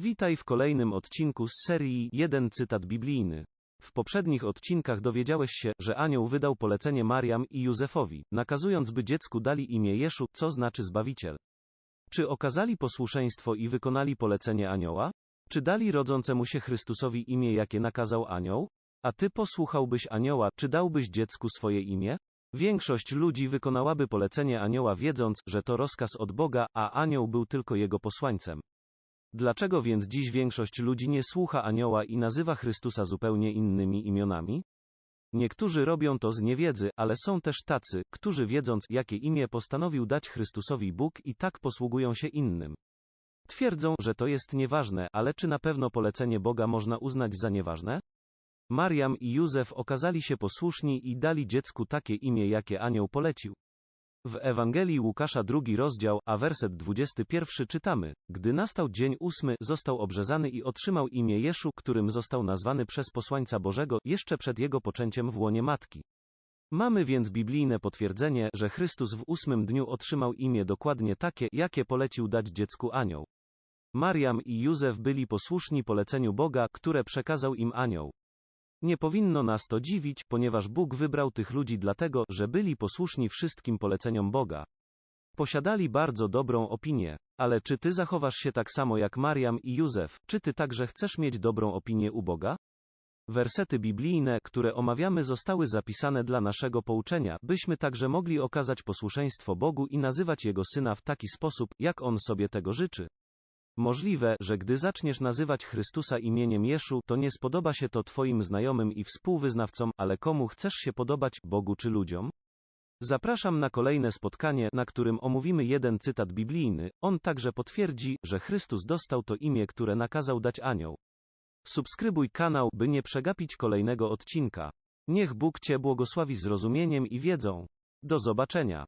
Witaj w kolejnym odcinku z serii Jeden cytat biblijny. W poprzednich odcinkach dowiedziałeś się, że anioł wydał polecenie Mariam i Józefowi, nakazując by dziecku dali imię Jeszu, co znaczy Zbawiciel. Czy okazali posłuszeństwo i wykonali polecenie anioła? Czy dali rodzącemu się Chrystusowi imię, jakie nakazał anioł? A ty posłuchałbyś anioła, czy dałbyś dziecku swoje imię? Większość ludzi wykonałaby polecenie anioła wiedząc, że to rozkaz od Boga, a anioł był tylko jego posłańcem. Dlaczego więc dziś większość ludzi nie słucha anioła i nazywa Chrystusa zupełnie innymi imionami? Niektórzy robią to z niewiedzy, ale są też tacy, którzy wiedząc, jakie imię postanowił dać Chrystusowi Bóg i tak posługują się innym. Twierdzą, że to jest nieważne, ale czy na pewno polecenie Boga można uznać za nieważne? Mariam i Józef okazali się posłuszni i dali dziecku takie imię, jakie anioł polecił. W Ewangelii Łukasza drugi rozdział, a werset 21 czytamy, gdy nastał dzień ósmy, został obrzezany i otrzymał imię Jeszu, którym został nazwany przez posłańca Bożego, jeszcze przed jego poczęciem w łonie matki. Mamy więc biblijne potwierdzenie, że Chrystus w ósmym dniu otrzymał imię dokładnie takie, jakie polecił dać dziecku anioł. Mariam i Józef byli posłuszni poleceniu Boga, które przekazał im anioł. Nie powinno nas to dziwić, ponieważ Bóg wybrał tych ludzi dlatego, że byli posłuszni wszystkim poleceniom Boga. Posiadali bardzo dobrą opinię. Ale czy ty zachowasz się tak samo jak Mariam i Józef? Czy ty także chcesz mieć dobrą opinię u Boga? Wersety biblijne, które omawiamy, zostały zapisane dla naszego pouczenia, byśmy także mogli okazać posłuszeństwo Bogu i nazywać Jego Syna w taki sposób, jak On sobie tego życzy. Możliwe, że gdy zaczniesz nazywać Chrystusa imieniem Jeszu, to nie spodoba się to Twoim znajomym i współwyznawcom, ale komu chcesz się podobać, Bogu czy ludziom? Zapraszam na kolejne spotkanie, na którym omówimy jeden cytat biblijny. On także potwierdzi, że Chrystus dostał to imię, które nakazał dać anioł. Subskrybuj kanał, by nie przegapić kolejnego odcinka. Niech Bóg Cię błogosławi zrozumieniem i wiedzą. Do zobaczenia.